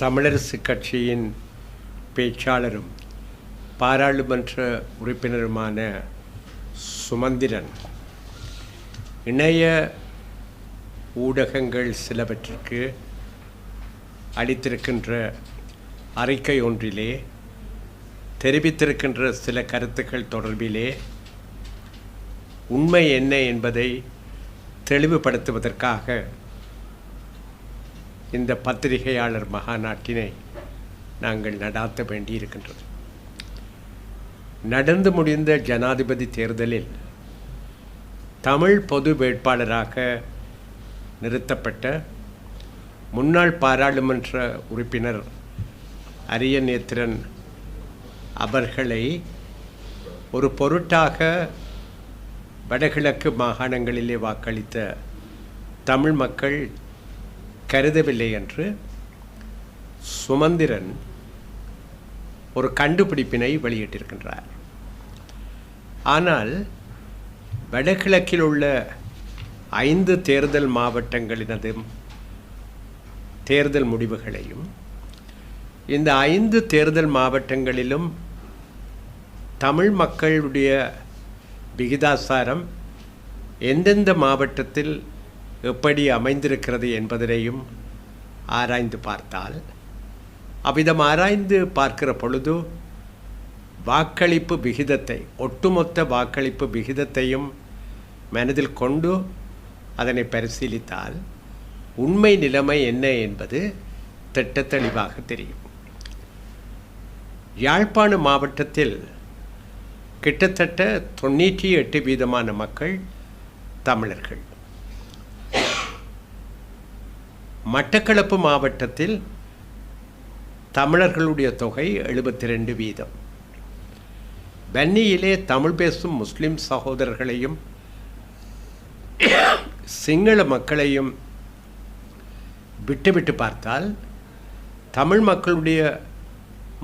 தமிழரசு கட்சியின் பேச்சாளரும் பாராளுமன்ற உறுப்பினருமான சுமந்திரன். இணைய ஊடகங்கள் சிலவற்றிற்கு அளித்திருக்கின்ற அறிக்கை ஒன்றிலே தெரிவித்திருக்கின்ற சில கருத்துக்கள் தொடர்பிலே உண்மை என்ன என்பதை தெளிவுபடுத்துவதற்காக இந்த பத்திரிகையாளர் மகாநாட்டினை நாங்கள் நடாத்த வேண்டியிருக்கின்றது. நடந்து முடிந்த ஜனாதிபதி தேர்தலில் தமிழ் பொது வேட்பாளராக நிறுத்தப்பட்ட முன்னாள் பாராளுமன்ற உறுப்பினர் அரியநேத்திரன் அவர்களை ஒரு பொருட்டாக வடகிழக்கு மாகாணங்களிலே வாக்களித்த தமிழ் மக்கள் கருதவில்லை என்று சுமந்திரன் ஒரு கண்டுபிடிப்பினை வெளியிட்டிருக்கின்றார். ஆனால் வடகிழக்கில் உள்ள ஐந்து தேர்தல் மாவட்டங்களினதும் தேர்தல் முடிவுகளையும் இந்த ஐந்து தேர்தல் மாவட்டங்களிலும் தமிழ் மக்களுடைய விகிதாசாரம் எந்தெந்த மாவட்டத்தில் எப்படி அமைந்திருக்கிறது என்பதனையும் ஆராய்ந்து பார்த்தால் அவ்விதம் ஆராய்ந்து பார்க்கிற பொழுது வாக்களிப்பு விகிதத்தை ஒட்டுமொத்த வாக்களிப்பு விகிதத்தையும் மனதில் கொண்டு அதனை பரிசீலித்தால் உண்மை நிலைமை என்ன என்பது திட்ட தெளிவாக தெரியும். யாழ்ப்பாண மாவட்டத்தில் கிட்டத்தட்ட தொண்ணூற்றி எட்டு வீதமான மக்கள் தமிழர்கள். மட்டக்களப்பு மாவட்டத்தில் தமிழர்களுடைய தொகை எழுபத்தி ரெண்டு வீதம். பென்னியிலே தமிழ் பேசும் முஸ்லிம் சகோதரர்களையும் சிங்கள மக்களையும் விட்டுவிட்டு பார்த்தால் தமிழ் மக்களுடைய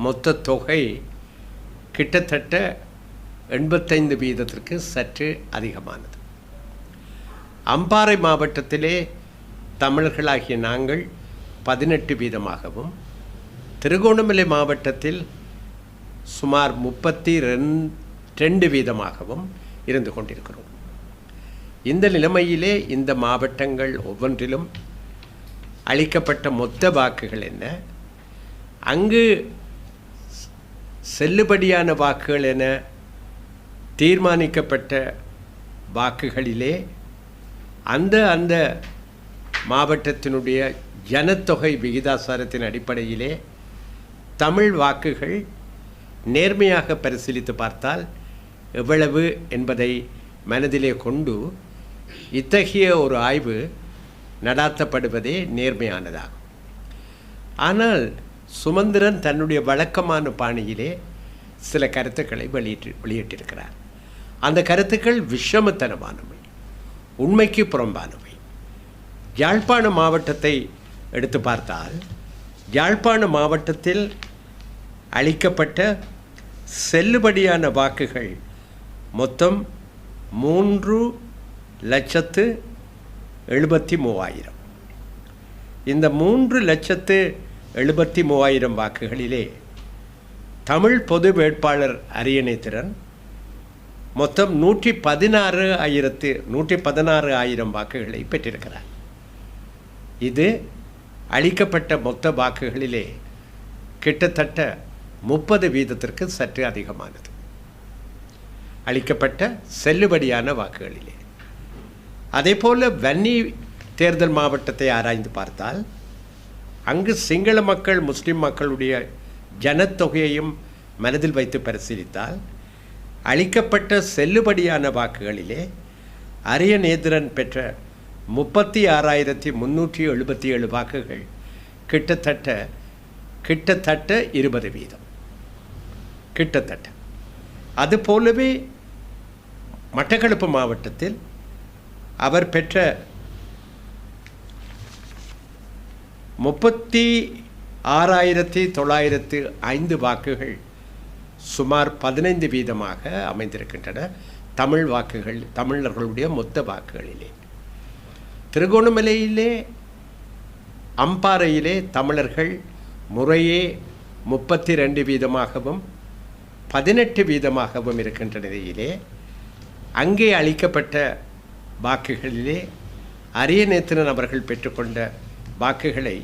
மொத்த தொகை கிட்டத்தட்ட எண்பத்தைந்து வீதத்திற்கு சற்று அதிகமானது. அம்பாறை மாவட்டத்திலே தமிழர்களாகிய நாங்கள் பதினெட்டு வீதமாகவும் திருகோணமலை மாவட்டத்தில் சுமார் முப்பத்தி ரெண்டு வீதமாகவும் இருந்து கொண்டிருக்கிறோம். இந்த நிலைமையிலே இந்த மாவட்டங்கள் ஒவ்வொன்றிலும் அளிக்கப்பட்ட மொத்த வாக்குகள் என்ன? அங்கு செல்லுபடியான வாக்குகள் என தீர்மானிக்கப்பட்ட வாக்குகளிலே அந்த அந்த மாவட்டத்தினுடைய ஜனத்தொகை விகிதாசாரத்தின் அடிப்படையிலே தமிழ் வாக்குகள் நேர்மையாக பரிசீலித்து பார்த்தால் எவ்வளவு என்பதை மனதிலே கொண்டு இத்தகைய ஒரு ஆய்வு நடாத்தப்படுவதே நேர்மையானதாகும். ஆனால் சுமந்திரன் தன்னுடைய வழக்கமான பாணியிலே சில கருத்துக்களை வெளியிட்டு வெளியிட்டிருக்கிறார். அந்த கருத்துக்கள் விஷமத்தனமானவை உண்மைக்கு புறம்பானவை. யாழ்ப்பாண மாவட்டத்தை எடுத்து பார்த்தால் யாழ்ப்பாண மாவட்டத்தில் அளிக்கப்பட்ட செல்லுபடியான வாக்குகள் மொத்தம் மூன்று லட்சத்து எழுபத்தி மூவாயிரம். இந்த மூன்று லட்சத்து எழுபத்தி மூவாயிரம் வாக்குகளிலே தமிழ் பொது வேட்பாளர் அரியணைத்திறன் மொத்தம் நூற்றி பதினாறு ஆயிரத்து நூற்றி பதினாறு ஆயிரம் வாக்குகளை பெற்றிருக்கிறார். இது அளிக்கப்பட்ட மொத்த வாக்குகளிலே கிட்டத்தட்ட முப்பது வீதத்திற்கு சற்று அதிகமானது. அளிக்கப்பட்ட செல்லுபடியான வாக்குகளிலே. அதே போல் வன்னி தேர்தல் மாவட்டத்தை ஆராய்ந்து பார்த்தால் அங்கு சிங்கள மக்கள் முஸ்லிம் மக்களுடைய ஜனத்தொகையையும் மனதில் வைத்து பரிசீலித்தால் அளிக்கப்பட்ட செல்லுபடியான வாக்குகளிலே அரியநேந்திரன் பெற்ற முப்பத்தி ஆறாயிரத்தி முந்நூற்றி எழுபத்தி ஏழு வாக்குகள் கிட்டத்தட்ட கிட்டத்தட்ட இருபது வீதம். கிட்டத்தட்ட. அது போலவே மட்டக்களப்பு மாவட்டத்தில் அவர் பெற்ற முப்பத்தி ஆறாயிரத்தி தொள்ளாயிரத்து ஐந்து வாக்குகள் சுமார் பதினைந்து வீதமாக அமைந்திருக்கின்றன. தமிழ் வாக்குகள் தமிழர்களுடைய மொத்த வாக்குகளிலே. திருகோணமலையிலே அம்பாறையிலே தமிழர்கள் முறையே முப்பத்தி ரெண்டு வீதமாகவும் பதினெட்டு வீதமாகவும் இருக்கின்ற நிலையிலே அங்கே அளிக்கப்பட்ட வாக்குகளிலே அரியநேத்திரன் அவர்கள் பெற்றுக்கொண்ட வாக்குகளை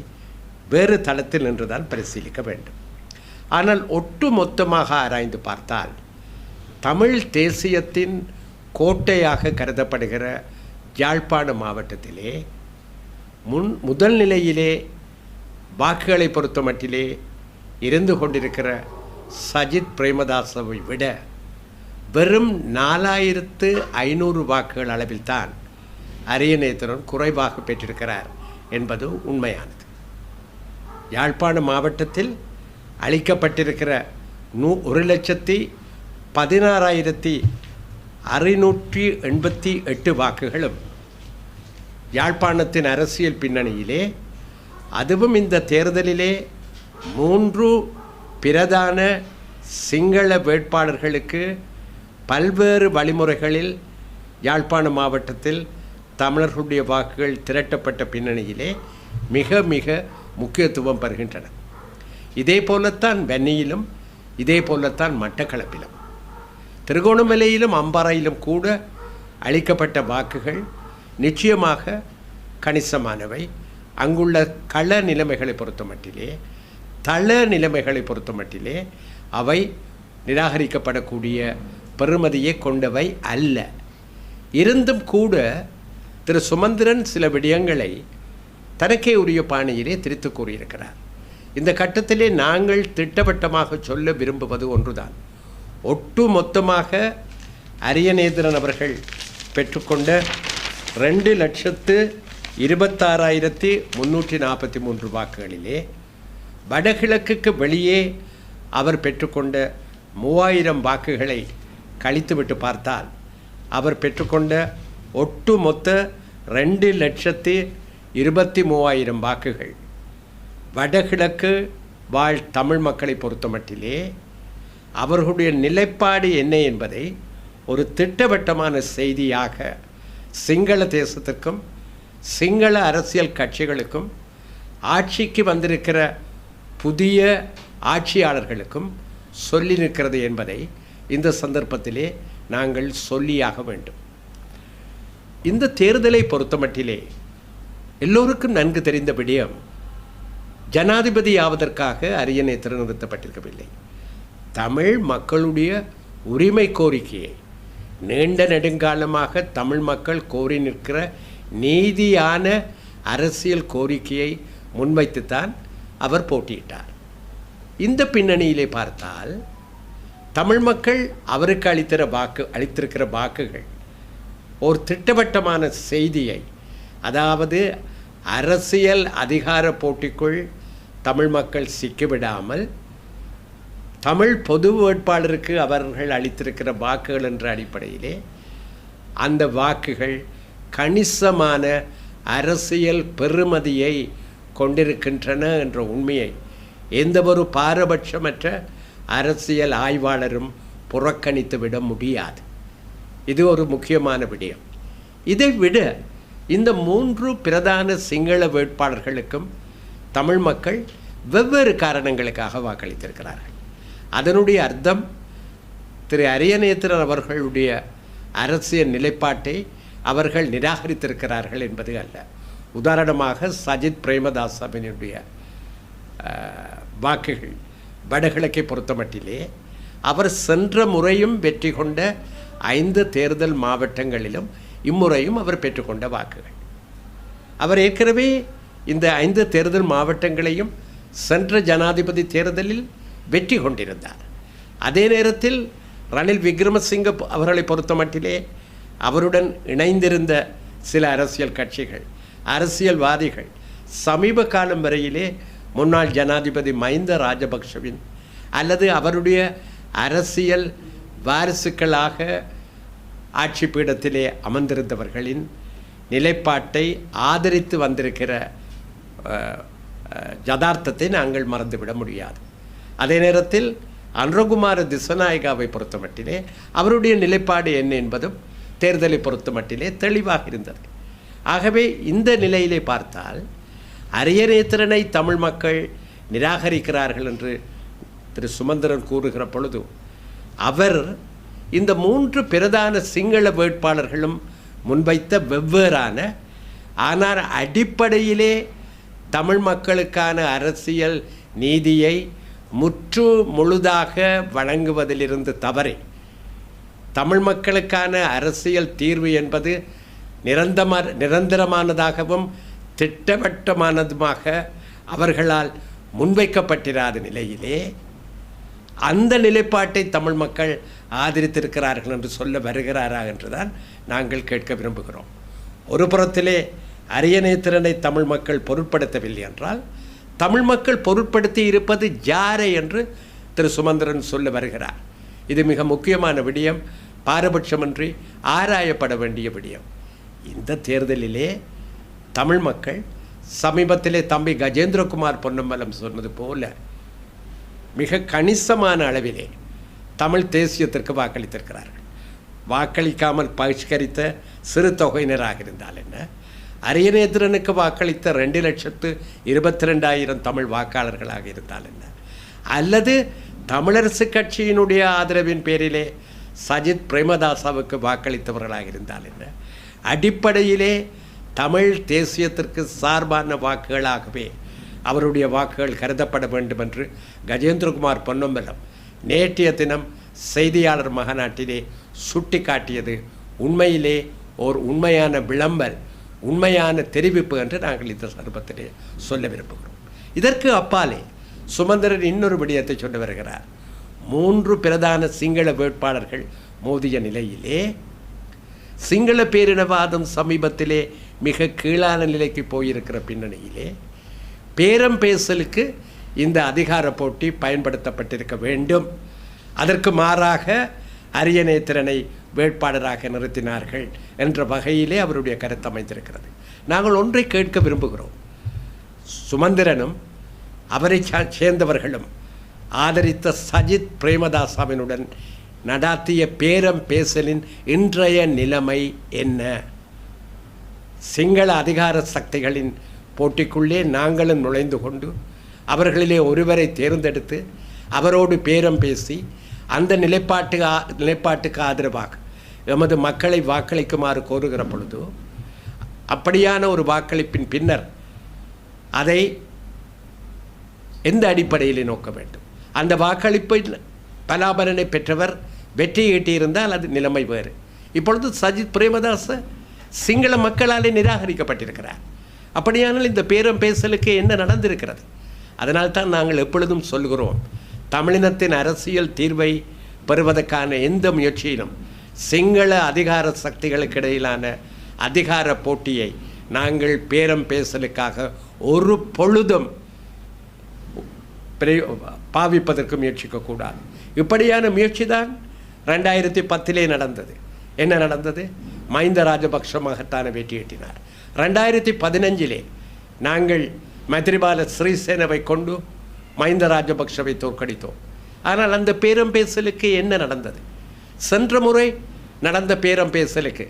வேறு தளத்தில் நின்றுதான் பரிசீலிக்க வேண்டும். ஆனால் ஒட்டு மொத்தமாக ஆராய்ந்து பார்த்தால் தமிழ் தேசியத்தின் கோட்டையாக கருதப்படுகிற யாழ்ப்பாண மாவட்டத்திலே முன் முதல் நிலையிலே வாக்குகளை பொறுத்த மட்டிலே இருந்து கொண்டிருக்கிற சஜித் பிரேமதாசவை விட வெறும் நாலாயிரத்து ஐநூறு வாக்குகள் அளவில்தான் அரியநேத்திரன் குறைவாக பெற்றிருக்கிறார் என்பது உண்மையானது. யாழ்ப்பாண மாவட்டத்தில் அளிக்கப்பட்டிருக்கிற நூ ஒரு லட்சத்தி பதினாறாயிரத்தி அறுநூற்றி எண்பத்தி எட்டு வாக்குகளும் யாழ்ப்பாணத்தின் அரசியல் பின்னணியிலே அதுவும் இந்த தேர்தலிலே மூன்று பிரதான சிங்கள வேட்பாளர்களுக்கு பல்வேறு வழிமுறைகளில் யாழ்ப்பாண மாவட்டத்தில் தமிழர்களுடைய வாக்குகள் திரட்டப்பட்ட பின்னணியிலே மிக மிக முக்கியத்துவம் பெறுகின்றன. இதே போலத்தான் வென்னியிலும் இதே போலத்தான் மட்டக்களப்பிலும். திருகோணமலையிலும் அம்பாறையிலும் கூட அளிக்கப்பட்ட வாக்குகள் நிச்சயமாக கணிசமானவை. அங்குள்ள கள நிலைமைகளை பொறுத்த மட்டிலே தள நிலைமைகளை பொறுத்த மட்டிலே அவை நிராகரிக்கப்படக்கூடிய பெருமதியை கொண்டவை அல்ல. இருந்தும் கூட திரு சுமந்திரன் சில விடயங்களை தனக்கே உரிய பாணியிலே திரித்து கூறியிருக்கிறார். இந்த கட்டத்திலே நாங்கள் திட்டவட்டமாக சொல்ல விரும்புவது ஒன்றுதான். ஒட்டு மொத்தமாக அரியநேந்திரன் அவர்கள் பெற்றுக்கொண்ட ரெண்டு லட்சத்து இருபத்தாறாயிரத்தி முந்நூற்றி நாற்பத்தி மூன்று வாக்குகளிலே வடகிழக்குக்கு வெளியே அவர் பெற்றுக்கொண்ட மூவாயிரம் வாக்குகளை கழித்துவிட்டு பார்த்தால் அவர் பெற்றுக்கொண்ட ஒட்டு மொத்த ரெண்டு லட்சத்தி இருபத்தி மூவாயிரம் வாக்குகள் வடகிழக்கு வாழ் தமிழ் மக்களை பொறுத்தமட்டிலே அவர்களுடைய நிலைப்பாடு என்ன என்பதை ஒரு திட்டவட்டமான செய்தியாக சிங்கள தேசத்திற்கும் சிங்கள அரசியல் கட்சிகளுக்கும் ஆட்சிக்கு வந்திருக்கிற புதிய ஆட்சியாளர்களுக்கும் சொல்லி நிற்கிறது என்பதை இந்த சந்தர்ப்பத்திலே நாங்கள் சொல்லியாக வேண்டும். இந்த தேர்தலை பொறுத்தமட்டிலே எல்லோருக்கும் நன்கு தெரிந்த விடயம் ஜனாதிபதி ஆவதற்காக அரியணை நிறுத்தப்பட்டிருக்கவில்லை தமிழ் மக்களுடைய உரிமை கோரிக்கையை நீண்ட நெடுங்காலமாக தமிழ் மக்கள் கோரி நிற்கிற நீதியான அரசியல் கோரிக்கையை முன்வைத்துத்தான் அவர் போட்டியிட்டார். இந்த பின்னணியிலே பார்த்தால் தமிழ் மக்கள் அவருக்கு அளித்திற வாக்கு அளித்திருக்கிற வாக்குகள் ஒரு திட்டவட்டமான செய்தியை அதாவது அரசியல் அதிகார போட்டிக்குள் தமிழ் மக்கள் சிக்கிவிடாமல் தமிழ் பொது வேட்பாளருக்கு அவர்கள் அளித்திருக்கிற வாக்குகள் என்ற அடிப்படையிலே அந்த வாக்குகள் கணிசமான அரசியல் பெறுமதியை கொண்டிருக்கின்றன என்ற உண்மையை எந்த ஒரு பாரபட்சமற்ற அரசியல் ஆய்வாளரும் புறக்கணித்து விட முடியாது. இது ஒரு முக்கியமான விடயம். இதை விட இந்த மூன்று பிரதான சிங்கள வேட்பாளர்களுக்கும் தமிழ் மக்கள் வெவ்வேறு காரணங்களுக்காக வாக்களித்திருக்கிறார்கள். அதனுடைய அர்த்தம் திரு அரியநேத்திரர் அவர்களுடைய அரசியல் நிலைப்பாட்டை அவர்கள் நிராகரித்திருக்கிறார்கள் என்பது அல்ல. உதாரணமாக சஜித் பிரேமதாசவினுடைய வாக்குகள் வடகிழக்கை பொறுத்தமட்டிலே அவர் சென்ற முறையும் வெற்றி கொண்ட ஐந்து தேர்தல் மாவட்டங்களிலும் இம்முறையும் அவர் பெற்றுக்கொண்ட வாக்குகள். அவர் ஏற்கனவே இந்த ஐந்து தேர்தல் மாவட்டங்களையும் சென்ற ஜனாதிபதி தேர்தலில் வெற்றி கொண்டிருந்தார் அதே நேரத்தில் ரணில் விக்ரமசிங்க அவர்களை பொறுத்த மட்டிலே அவருடன் இணைந்திருந்த சில அரசியல் கட்சிகள் அரசியல்வாதிகள் சமீப காலம் வரையிலே முன்னாள் ஜனாதிபதி மஹிந்த ராஜபக்ஷவின் அல்லது அவருடைய அரசியல் வாரிசுக்களாக ஆட்சி பீடத்திலே அமர்ந்திருந்தவர்களின் நிலைப்பாட்டை ஆதரித்து வந்திருக்கிற ஜதார்த்தத்தை நாங்கள் மறந்துவிட முடியாது. அதே நேரத்தில் அன்றகுமார திசநாயகாவை பொறுத்த மட்டிலே அவருடைய நிலைப்பாடு என்ன என்பதும் தேர்தலை பொறுத்த மட்டிலே தெளிவாக இருந்தது. ஆகவே இந்த நிலையிலே பார்த்தால் அரியநேத்திரனை தமிழ் மக்கள் நிராகரிக்கிறார்கள் என்று திரு சுமந்திரன் கூறுகிற பொழுது அவர் இந்த மூன்று பிரதான சிங்கள வேட்பாளர்களும் முன்வைத்த வெவ்வேறான ஆனால் அடிப்படையிலே தமிழ் மக்களுக்கான அரசியல் நீதியை முற்று முழுதாக வழங்குவதிலிருந்து தவறி. தமிழ் மக்களுக்கான அரசியல் தீர்வு என்பது நிரந்தம நிரந்தரமானதாகவும் திட்டவட்டமானதுமாக அவர்களால் முன்வைக்கப்பட்டிராத நிலையிலே அந்த நிலைப்பாட்டை தமிழ் மக்கள் ஆதரித்திருக்கிறார்கள் என்று சொல்ல வருகிறாரா என்றுதான் நாங்கள் கேட்க விரும்புகிறோம். ஒரு புறத்திலே அரியணை திறனை தமிழ் மக்கள் பொருட்படுத்தவில்லை என்றால் தமிழ் மக்கள் பொருட்படுத்தி இருப்பது ஜாரை என்று திரு சுமந்திரன் சொல்ல வருகிறார். இது மிக முக்கியமான விடயம். பாரபட்சமின்றி ஆராயப்பட வேண்டிய விடயம். இந்த தேர்தலிலே தமிழ் மக்கள் சமீபத்திலே தம்பி கஜேந்திரகுமார் பொன்னம்பலம் சொன்னது போல மிக கணிசமான அளவிலே தமிழ் தேசியத்திற்கு வாக்களித்திருக்கிறார்கள். வாக்களிக்காமல் பகிஷ்கரித்த சிறு தொகையினராக இருந்தால் என்ன? அரியநேத்திரனுக்கு வாக்களித்த ரெண்டு லட்சத்து இருபத்தி ரெண்டாயிரம் தமிழ் வாக்காளர்களாக இருந்தால் என்ன? அல்லது தமிழரசு கட்சியினுடைய ஆதரவின் பேரிலே சஜித் பிரேமதாசாவுக்கு வாக்களித்தவர்களாக இருந்தால் என்ன? அடிப்படையிலே தமிழ் தேசியத்திற்கு சார்பான வாக்குகளாகவே அவருடைய வாக்குகள் கருதப்பட வேண்டும் என்று கஜேந்திரகுமார் பொன்னம்பலம் நேற்றைய தினம் செய்தியாளர் மகாநாட்டிலே சுட்டி காட்டியது உண்மையிலே ஓர் உண்மையான விளம்பல் உண்மையான தெரிவிப்பு என்று நாங்கள் இந்த சந்தர்ப்பத்திலே சொல்ல விரும்புகிறோம். இதற்கு அப்பாலே சுமந்திரன் இன்னொரு விடயத்தை சொல்ல வருகிறார். மூன்று பிரதான சிங்கள வேட்பாளர்கள் மோதிய நிலையிலே சிங்கள பேரினவாதம் சமீபத்திலே மிக கீழான நிலைக்கு போயிருக்கிற பின்னணியிலே பேரம் பேசலுக்கு இந்த அதிகார போட்டி பயன்படுத்தப்பட்டிருக்க வேண்டும். அதற்கு மாறாக அரியணை திறனை வேட்பாளராக நிறுத்தினார்கள் என்ற வகையிலே அவருடைய கருத்து அமைந்திருக்கிறது. நாங்கள் ஒன்றை கேட்க விரும்புகிறோம். சுமந்திரனும் அவரை சா- சேர்ந்தவர்களும் ஆதரித்த சஜித் பிரேமதாசாவினுடன் நடாத்திய பேரம் பேசலின் இன்றைய நிலைமை என்ன? சிங்கள அதிகார சக்திகளின் போட்டிக்குள்ளே நாங்களும் நுழைந்து கொண்டு அவர்களிலே ஒருவரை தேர்ந்தெடுத்து அவரோடு பேரம் பேசி அந்த நிலைப்பாட்டு நிலைப்பாட்டுக்கு ஆதரவாக எமது மக்களை வாக்களிக்குமாறு கோருகிற பொழுது அப்படியான ஒரு வாக்களிப்பின் பின்னர் அதை எந்த அடிப்படையில் நோக்க வேண்டும்? அந்த வாக்களிப்பை பலாபலனை பெற்றவர் வெற்றி ஈட்டியிருந்தால் அது நிலைமை வேறு. இப்பொழுது சஜித் பிரேமதாச சிங்கள மக்களாலே நிராகரிக்கப்பட்டிருக்கிறார். அப்படியானால் இந்த பேரம் பேசலுக்கு என்ன நடந்திருக்கிறது? அதனால் தான் நாங்கள் எப்பொழுதும் சொல்கிறோம் தமிழினத்தின் அரசியல் தீர்வை பெறுவதற்கான எந்த முயற்சியிலும் சிங்கள அதிகார சக்திகளுக்கு இடையிலான அதிகார போட்டியை நாங்கள் பேரம் பேசலுக்காக ஒரு பொழுதும் பாவிப்பதற்கு முயற்சிக்கக்கூடாது இப்படியான முயற்சி தான் ரெண்டாயிரத்தி பத்திலே நடந்தது. என்ன நடந்தது? மஹிந்த ராஜபக்ஷ மகத்தான வெற்றி எட்டினார் ரெண்டாயிரத்தி பதினஞ்சிலே நாங்கள் மைத்ரிபால ஸ்ரீசேனவை கொண்டு மஹிந்த ராஜபக்ஷவை தோற்கடித்தோம். ஆனால் அந்த பேரம் பேசலுக்கு என்ன நடந்தது? சென்ற முறை நடந்த பேரம் பேசலுக்கு.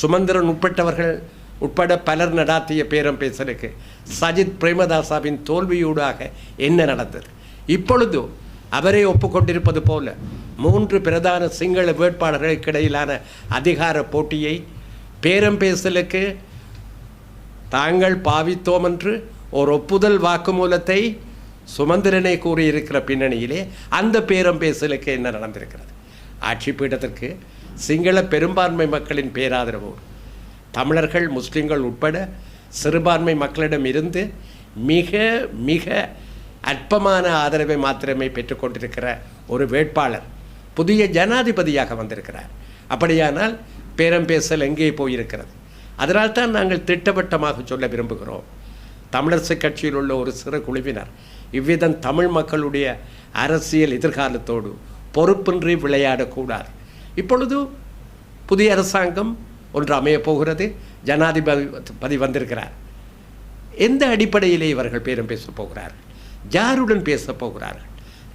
சுமந்திரன் உட்பட்டவர்கள் உட்பட பலர் நடாத்திய பேரம் பேசலுக்கு. சஜித் பிரேமதாசாவின் தோல்வியூடாக என்ன நடந்தது? இப்பொழுது அவரே ஒப்புக்கொண்டிருப்பது போல மூன்று பிரதான சிங்கள வேட்பாளர்களுக்கு இடையிலான அதிகார போட்டியை பேரம் பேசலுக்கு தாங்கள் பாவித்தோம் என்று ஒரு ஒப்புதல் வாக்குமூலத்தை சுமந்திரனை கூறியிருக்கிற பின்னணியிலே அந்த பேரம் பேசலுக்கு என்ன நடந்திருக்கிறது? ஆட்சி பீடத்திற்கு சிங்கள பெரும்பான்மை மக்களின் பேராதரவு. தமிழர்கள் முஸ்லிம்கள் உட்பட சிறுபான்மை மக்களிடம் இருந்து மிக மிக அற்பமான ஆதரவை மாத்திரமே பெற்றுக்கொண்டிருக்கிற ஒரு வேட்பாளர் புதிய ஜனாதிபதியாக வந்திருக்கிறார். அப்படியானால் பேரம் பேசல் எங்கே போயிருக்கிறது? அதனால்தான் நாங்கள் திட்டவட்டமாக சொல்ல விரும்புகிறோம். தமிழரசு கட்சியில் உள்ள ஒரு சிறு குழுவினர் இவ்விதம் தமிழ் மக்களுடைய அரசியல் எதிர்காலத்தோடு பொறுப்பின்றி விளையாடக்கூடாது. இப்பொழுது புதிய அரசாங்கம் ஒன்று அமையப் போகிறது. ஜனாதிபதி வந்திருக்கிறார். எந்த அடிப்படையிலே இவர்கள் பேரும் பேசப் போகிறார்கள் யாருடன் பேசப் போகிறார்கள்.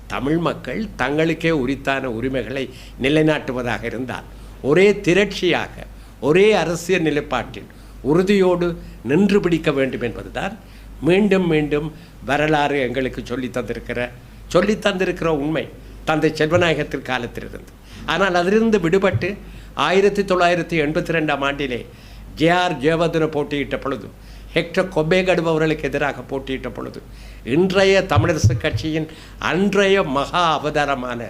தமிழ் மக்கள் தங்களுக்கே உரித்தான உரிமைகளை நிலைநாட்டுவதாக இருந்தால் ஒரே திரட்சியாக ஒரே அரசியல் நிலைப்பாட்டில் உறுதியோடு நின்று பிடிக்க வேண்டும் என்பதுதான் மீண்டும் மீண்டும் வரலாறு எங்களுக்கு சொல்லி தந்திருக்கிற சொல்லி தந்திருக்கிற உண்மை. தந்தை செல்வநாயகத்தின் காலத்திலிருந்து. ஆனால் அதிலிருந்து விடுபட்டு ஆயிரத்தி தொள்ளாயிரத்தி எண்பத்தி ரெண்டாம் ஆண்டிலே ஜேஆர் ஜெயவர்தன போட்டியிட்ட பொழுது ஹெக்டர் கொபேகடு அவர்களுக்கு எதிராக போட்டியிட்ட பொழுது இன்றைய தமிழரசு கட்சியின் அன்றைய மகா அவதாரமான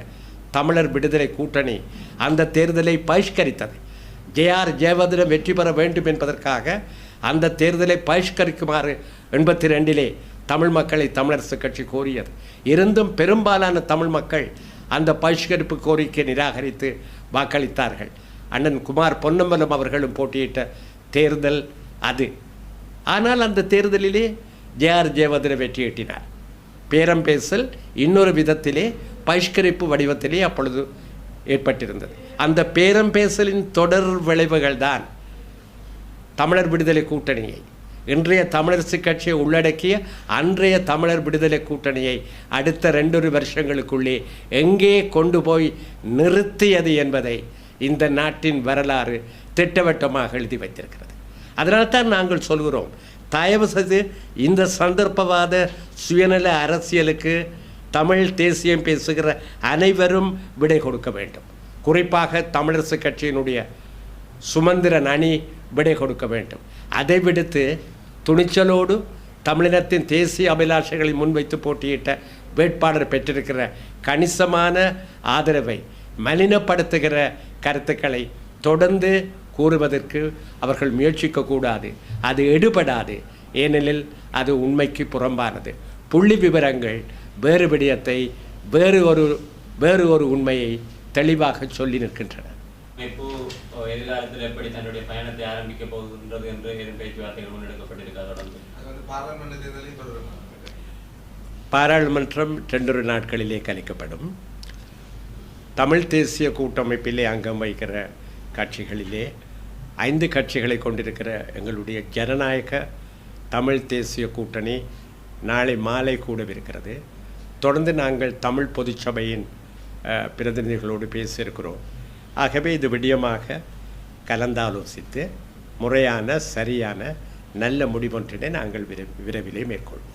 தமிழர் விடுதலை கூட்டணி அந்த தேர்தலை பகிஷ்கரித்தது. ஜேஆர் ஜெயவர்தன வெற்றி பெற வேண்டும் என்பதற்காக அந்த தேர்தலை பகிஷ்கரிக்குமாறு எண்பத்தி ரெண்டிலே தமிழ் மக்களை தமிழரசு கட்சி கோரியது. இருந்தும் பெரும்பாலான தமிழ் மக்கள் அந்த பகிஷ்கரிப்பு கோரிக்கை நிராகரித்து வாக்களித்தார்கள். அண்ணன் குமார் பொன்னம்பலம் அவர்களும் போட்டியிட்ட தேர்தல் அது. ஆனால் அந்த தேர்தலிலே ஜேஆர் ஜெயவர்தன வெற்றியீட்டினார் பேரம் பேசல் இன்னொரு விதத்திலே பகிஷ்கரிப்பு வடிவத்திலே அப்பொழுது ஏற்பட்டிருந்தது. அந்த பேரம் பேசலின் தொடர் விளைவுகள் தான் தமிழர் விடுதலை கூட்டணியை இன்றைய தமிழரசு கட்சியை உள்ளடக்கிய அன்றைய தமிழர் விடுதலை கூட்டணியை அடுத்த ரெண்டொரு வருஷங்களுக்குள்ளே எங்கே கொண்டு போய் நிறுத்தியது என்பதை இந்த நாட்டின் வரலாறு திட்டவட்டமாக எழுதி வைத்திருக்கிறது. அதனால்தான் நாங்கள் சொல்கிறோம் தயவு செய்து இந்த சந்தர்ப்பவாத சுயநல அரசியலுக்கு தமிழ் தேசியம் பேசுகிற அனைவரும் விடை கொடுக்க வேண்டும். குறிப்பாக தமிழரசு கட்சியினுடைய சுமந்திரன் அணி விடை கொடுக்க வேண்டும். அதை விடுத்து துணிச்சலோடு தமிழினத்தின் தேசிய அபிலாஷைகளை முன்வைத்து போட்டியிட்ட வேட்பாளர் பெற்றிருக்கிற கணிசமான ஆதரவை மலினப்படுத்துகிற கருத்துக்களை தொடர்ந்து கூறுவதற்கு அவர்கள் முயற்சிக்கக்கூடாது. அது எடுபடாது. ஏனெனில் அது உண்மைக்கு புறம்பானது. புள்ளி விவரங்கள் வேறு விடயத்தை வேறு ஒரு வேறு ஒரு உண்மையை தெளிவாக சொல்லி நிற்கின்றன. இப்போ எதிர்காலத்தில் எப்படி தன்னுடைய பயணத்தை ஆரம்பிக்க போகின்றது என்று பேச்சுவார்த்தைகள் பாராளுமன்றம் ரெண்டொரு நாட்களிலே கலைக்கப்படும். தமிழ் தேசிய கூட்டமைப்பிலே அங்கம் வகிக்கிற கட்சிகளிலே ஐந்து கட்சிகளை கொண்டிருக்கிற எங்களுடைய ஜனநாயக தமிழ் தேசிய கூட்டணி நாளை மாலை கூடவிருக்கிறது. தொடர்ந்து நாங்கள் தமிழ் பொதுச்சபையின் பிரதிநிதிகளோடு பேசியிருக்கிறோம். ஆகவே இது விடியமாக கலந்தாலோசித்து முறையான சரியான நல்ல முடிவொன்றினை நாங்கள் விரைவிலே மேற்கொள்வோம்.